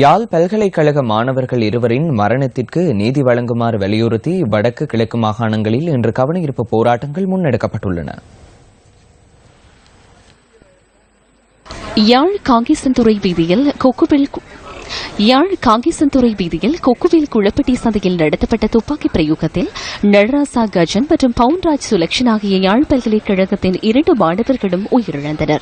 யாழ் பல்கலைக்கழக மாணவர்கள் இருவரின் மரணத்திற்கு நீதி வழங்குமாறு வலியுறுத்தி வடக்கு கிழக்கு மாகாணங்களில் இன்று கவனஈர்ப்பு போராட்டங்கள் முன்னெடுக்கப்பட்டுள்ளன. யாழ் காங்கேசன்துறை வீதியில் கொக்குபில் யாழ் காங்கேசன்துறை வீதியில் கொக்குவில் குளப்பட்டி சந்தையில் நடத்தப்பட்ட துப்பாக்கி பிரயோகத்தில் நடராசா கஜன் மற்றும் பவுன்ராஜ் சுலக்ஷன் ஆகிய யாழ் பல்கலைக்கழகத்தின் இரண்டு மாணவர்களும் உயிரிழந்தனர்.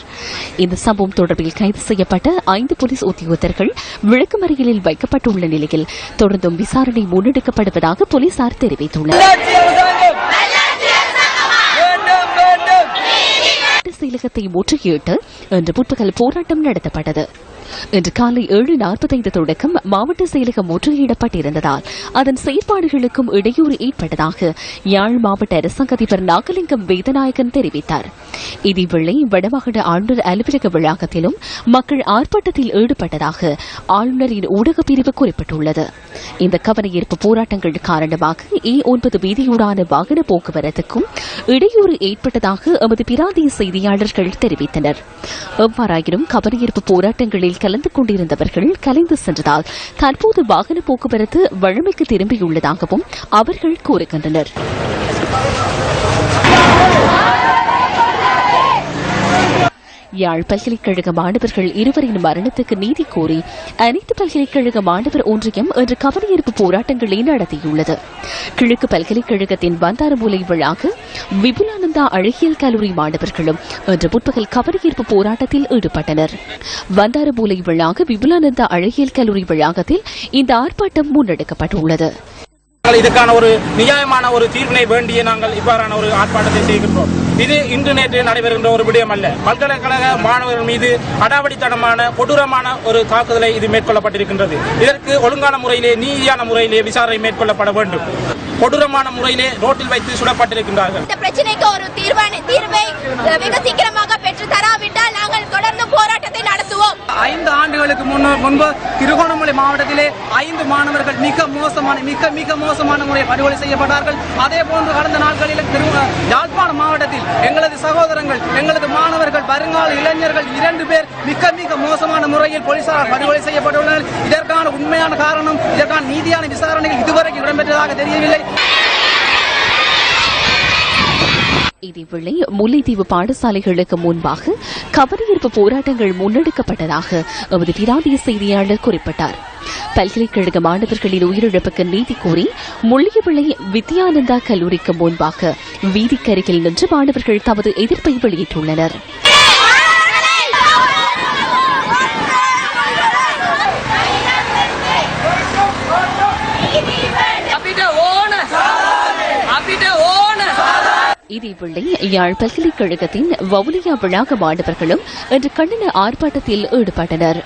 இந்த சம்பவம் தொடர்பில் கைது செய்யப்பட்ட ஐந்து போலீஸ் உத்தியோகத்தர்கள் விளக்குமறியலில் வைக்கப்பட்டுள்ள நிலையில் தொடர்ந்தும் விசாரணை முன்னெடுக்கப்படுவதாக போலீசார் தெரிவித்துள்ளனர். செயலகத்தை முற்றுகையிட்டு இன்று முற்பகல் போராட்டம் நடத்தப்பட்டது. இன்று காலை ஏழு நாற்பத்தைந்து தொடக்கம் மாவட்ட செயலகம் முற்றுகையிடப்பட்டிருந்ததால் அதன் செயற்பாடுகளுக்கும் இடையூறு ஏற்பட்டதாக யாழ் மாவட்ட அரசாங்க அதிபர் நாகலிங்கம் வேதநாயகன் தெரிவித்தார். இதேவேளை வடமாகாண ஆளுநர் அலுவலக வளாகத்திலும் மக்கள் ஆர்ப்பாட்டத்தில் ஈடுபட்டதாக ஆளுநரின் ஊடகப் பிரிவு குறிப்பிட்டுள்ளது. இந்த கவனஈர்ப்பு போராட்டங்கள் காரணமாக ஏ ஒன்பது வீதியூடான வாகன போக்குவரத்துக்கும் இடையூறு ஏற்பட்டதாக எமது பிராந்திய செய்தியாளர்கள் தெரிவித்தனர். எவ்வாறாயினும் கவனஈர்ப்பு போராட்டங்களில் கலந்து கொண்டிருந்தவர்கள் கலைந்து சென்றதால் தற்போது வாகன போக்குவரத்து வழமைக்கு திரும்பியுள்ளதாகவும் அவர்கள் கூறுகின்றனர். யாழ் பல்கலைக்கழக மாணவர்கள் இருவரின் மரணத்துக்கு நீதி கோரி அனைத்து பல்கலைக்கழக மாணவர் ஒன்றியம் இன்று கவனஈர்ப்பு போராட்டங்களை நடத்தியுள்ளது. கிழக்கு பல்கலைக்கழகத்தின் பந்தாரமூலை விழாக விபுலானந்தா அழகியல் கல்லூரி மாணவர்களும் இன்று முற்பகல் கவனஈர்ப்பு போராட்டத்தில் ஈடுபட்டனர். பந்தாரமூலை விழாக விபுலானந்தா அழகியல் கல்லூரி வளாகத்தில் இந்த ஆர்ப்பாட்டம் முன்னெடுக்கப்பட்டுள்ளது. மக்கள் இதுக்கான ஒரு நியாயமான ஒரு தீர்வினை வேண்டிய நாங்கள் இவ்வாறான ஒரு ஆர்ப்பாட்டத்தை செய்கின்றோம். இது இன்று நேற்று நடைபெறுகின்ற ஒரு விடயம் அல்ல. பல்கலைக்கழக மாணவர்கள் மீது அடாவடித்தனமான கொடூரமான ஒரு தாக்குதலை இது மேற்கொள்ளப்பட்டிருக்கின்றது. இதற்கு ஒழுங்கான முறையிலே நீதியான முறையிலே விசாரணை மேற்கொள்ளப்பட வேண்டும். கொடூரமான முறையிலே ரோட்டில் வைத்து சுடப்பட்டிருக்கின்றார்கள். இந்த பிரச்சனைக்கு ஒரு தீர்வான தீர்வை மிக சீக்கிரமாக ஆண்டுகளுக்கு முன்னு முன்பு திருகோணமலை மாவட்டத்திலே ஐந்து மாணவர்கள் மிக மோசமான மிக மிக மோசமான முறையில் படுகொலை செய்யப்பட்டார்கள். அதே போன்று கடந்த நாட்களில் திரு யாழ்ப்பாண மாவட்டத்தில் எங்களது சகோதரங்கள் எங்களது மாணவர்கள் வருங்கால இளைஞர்கள் இரண்டு பேர் மிக மிக மோசமான முறையில் போலீசாரால் படுகொலை செய்யப்பட்டுள்ளனர். இதற்கான உண்மையான காரணம் இதற்கான நீதியான விசாரணைகள் இதுவரைக்கும் இடம்பெற்றதாக தெரியவில்லை. இதேவேளை முல்லைத்தீவு பாடசாலைகளுக்கு முன்பாக கவனஈர்ப்பு போராட்டங்கள் முன்னெடுக்கப்பட்டதாக எமது பிராந்திய செய்தியாளர் குறிப்பிட்டார். பல்கலைக்கழக மாணவர்களின் உயிரிழப்புக்கு நீதி கோரி முள்ளியவிளை வித்யானந்தா கல்லூரிக்கு முன்பாக வீதிக்கருகில் நின்று மாணவர்கள் தமது எதிர்ப்பை வெளியிட்டுள்ளனர். இதேவேளை யாழ் பல்கலைக்கழகத்தின் வவுனியா வளாக மாணவர்களும் இன்று கண்டன ஆர்ப்பாட்டத்தில் ஈடுபட்டனர்.